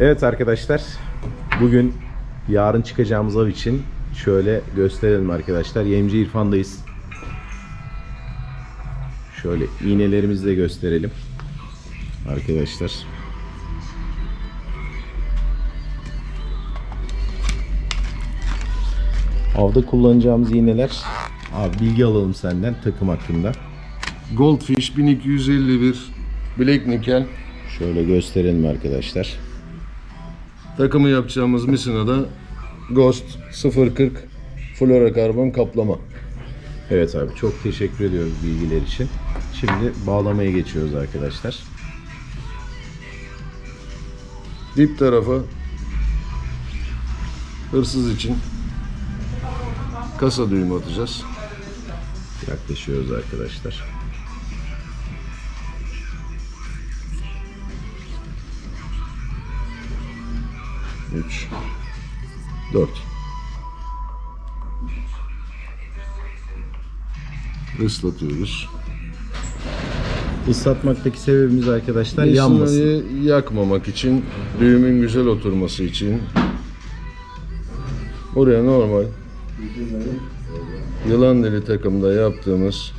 Evet arkadaşlar. Bugün yarın çıkacağımız av için şöyle gösterelim arkadaşlar. Yemci İrfan'dayız. Şöyle iğnelerimizi de gösterelim. Arkadaşlar. Avda kullanacağımız iğneler. Abi bilgi alalım senden takım hakkında. Goldfish 1251 Black Nickel Şöyle gösterelim arkadaşlar. Takımı yapacağımız misinada Ghost 040 fluorokarbon kaplama. Evet abi çok teşekkür ediyoruz bilgiler için. Şimdi bağlamaya geçiyoruz arkadaşlar. Dip tarafa hırsız için kasa düğümü atacağız. Yaklaşıyoruz arkadaşlar. Üç, dört. Islatıyoruz. Islatmaktaki sebebimiz arkadaşlar yanmasın. Yakmamak için, düğümün güzel oturması için buraya normal yılan dili takımda yaptığımız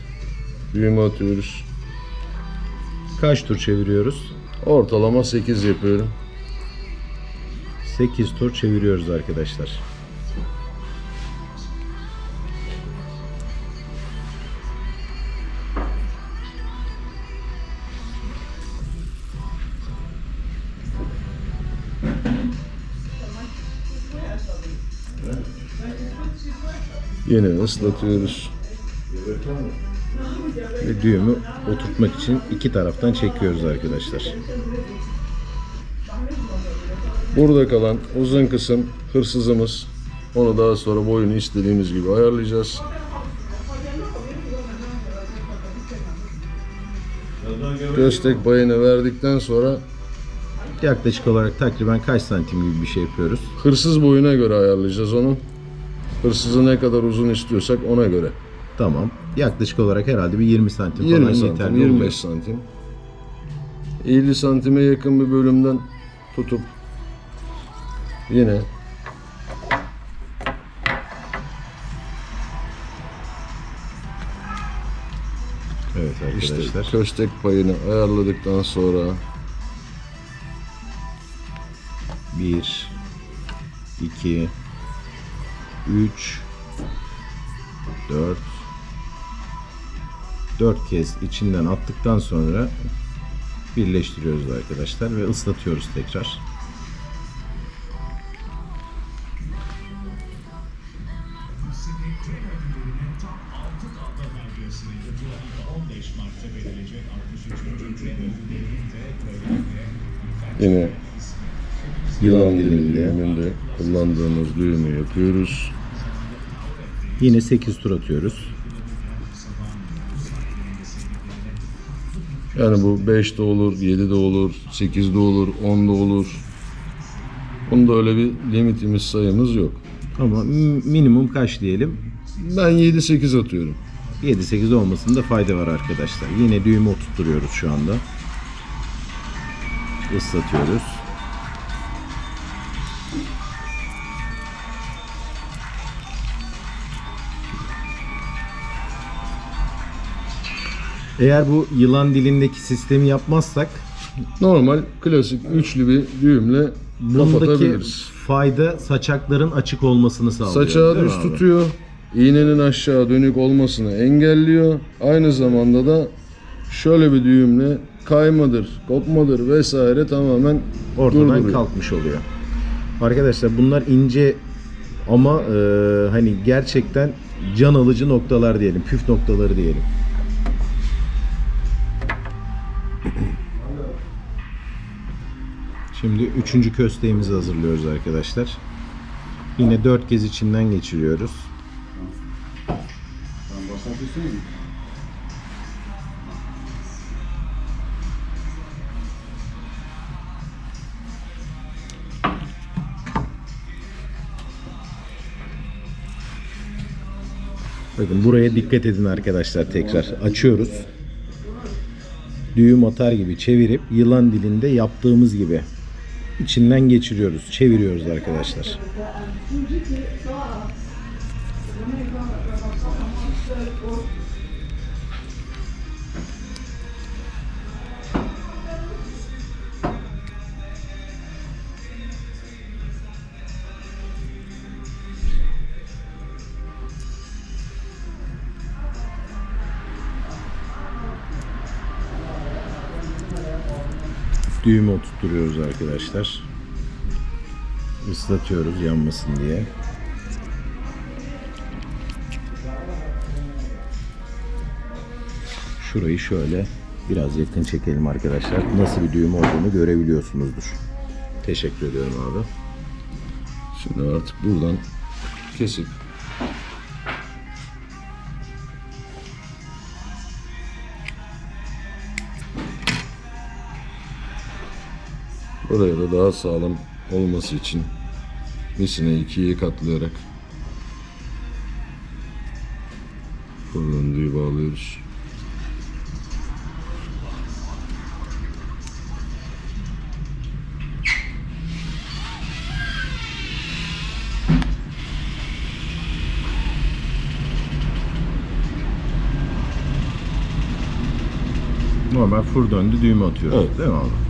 düğümü atıyoruz. Kaç tur çeviriyoruz? Ortalama 8 yapıyorum. 8 tur çeviriyoruz arkadaşlar. Yine ıslatıyoruz. Ve düğümü oturtmak için iki taraftan çekiyoruz arkadaşlar. Burada kalan uzun kısım hırsızımız. Onu daha sonra boyunu istediğimiz gibi ayarlayacağız. Köstek payını verdikten sonra Yaklaşık olarak takriben kaç santim gibi bir şey yapıyoruz? hırsız boyuna göre ayarlayacağız onu. Hırsızı ne kadar uzun istiyorsak ona göre. Tamam. Yaklaşık olarak herhalde bir 20 santim 20 falan santim, yeterli 25 oluyor. santim. 50 santime yakın bir bölümden tutup yine Evet işte arkadaşlar. köstek payını ayarladıktan sonra 1 2 3 4 4 kez içinden attıktan sonra birleştiriyoruz arkadaşlar ve ıslatıyoruz tekrar. Yine Yılan diliminde kullandığımız düğümü yapıyoruz. Yine 8 tur atıyoruz. Yani bu 5 de olur, 7 de olur, 8 de olur, 10 da olur. Bunda öyle bir limitimiz sayımız yok. Ama minimum kaç diyelim? Ben 7-8 atıyorum. 7-8 olmasında fayda var arkadaşlar. Yine düğümü oturtturuyoruz şu anda. Islatıyoruz. Eğer bu yılan dilindeki sistemi yapmazsak Normal klasik üçlü bir düğümle bundaki kapatabiliriz. fayda saçakların açık olmasını sağlıyor. Saçağı değil mi düz abi? tutuyor. İğnenin aşağı dönük olmasını engelliyor. Aynı zamanda da şöyle bir düğümle kaymadır, kopmadır vesaire tamamen ortadan durduruyor. kalkmış oluyor. Arkadaşlar bunlar ince ama e, hani gerçekten can alıcı noktalar diyelim, püf noktaları diyelim. Şimdi üçüncü kösteğimizi hazırlıyoruz arkadaşlar. Yine dört kez içinden geçiriyoruz. Bakın buraya dikkat edin arkadaşlar tekrar. Açıyoruz. Düğüm atar gibi çevirip yılan dilinde yaptığımız gibi içinden geçiriyoruz, çeviriyoruz arkadaşlar. Düğümü oturtturuyoruz arkadaşlar. Islatıyoruz yanmasın diye. Şurayı şöyle biraz yakın çekelim arkadaşlar. Nasıl bir düğüm olduğunu görebiliyorsunuzdur. Teşekkür ediyorum abi. Şimdi artık buradan kesip Buraya da daha sağlam olması için misine ikiye katlayarak buradan düğü bağlıyoruz. Normal fır döndü düğümü atıyoruz Evet. değil mi abi?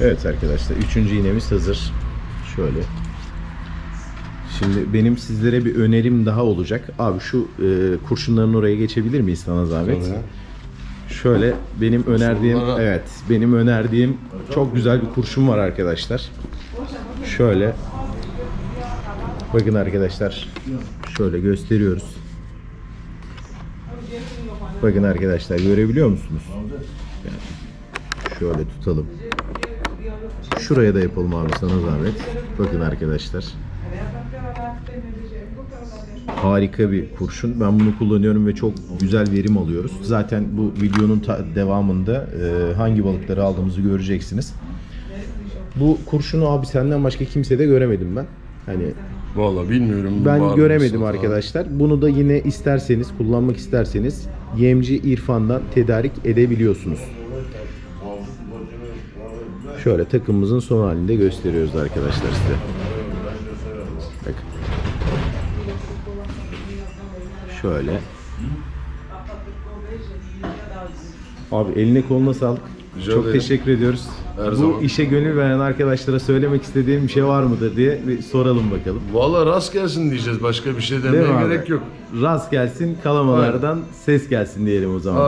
Evet arkadaşlar üçüncü iğnemiz hazır. Şöyle. Şimdi benim sizlere bir önerim daha olacak. Abi şu e, kurşunların oraya geçebilir miyiz sana zahmet? Tabii. Şöyle benim önerdiğim evet benim önerdiğim çok güzel bir kurşun var arkadaşlar. Şöyle bakın arkadaşlar şöyle gösteriyoruz. Bakın arkadaşlar görebiliyor musunuz? Şöyle tutalım. Şuraya da yapalım abi sana zahmet. Bakın arkadaşlar. Harika bir kurşun. Ben bunu kullanıyorum ve çok güzel verim alıyoruz. Zaten bu videonun devamında e, hangi balıkları aldığımızı göreceksiniz. Bu kurşunu abi senden başka kimsede göremedim ben. Hani Valla bilmiyorum. ben var göremedim satan? arkadaşlar. Bunu da yine isterseniz, kullanmak isterseniz Yemci İrfan'dan tedarik edebiliyorsunuz. Şöyle takımımızın son halinde gösteriyoruz arkadaşlar size. Bakın. Şöyle. Abi eline koluna sağlık. Rica Çok ederim. teşekkür ediyoruz. Her Bu zaman. işe gönül veren arkadaşlara söylemek istediğim bir şey var mıdır diye bir soralım bakalım. Valla rast gelsin diyeceğiz. Başka bir şey Değil mi demeye abi? gerek yok. Rast gelsin, kalamalardan ses gelsin diyelim o zaman.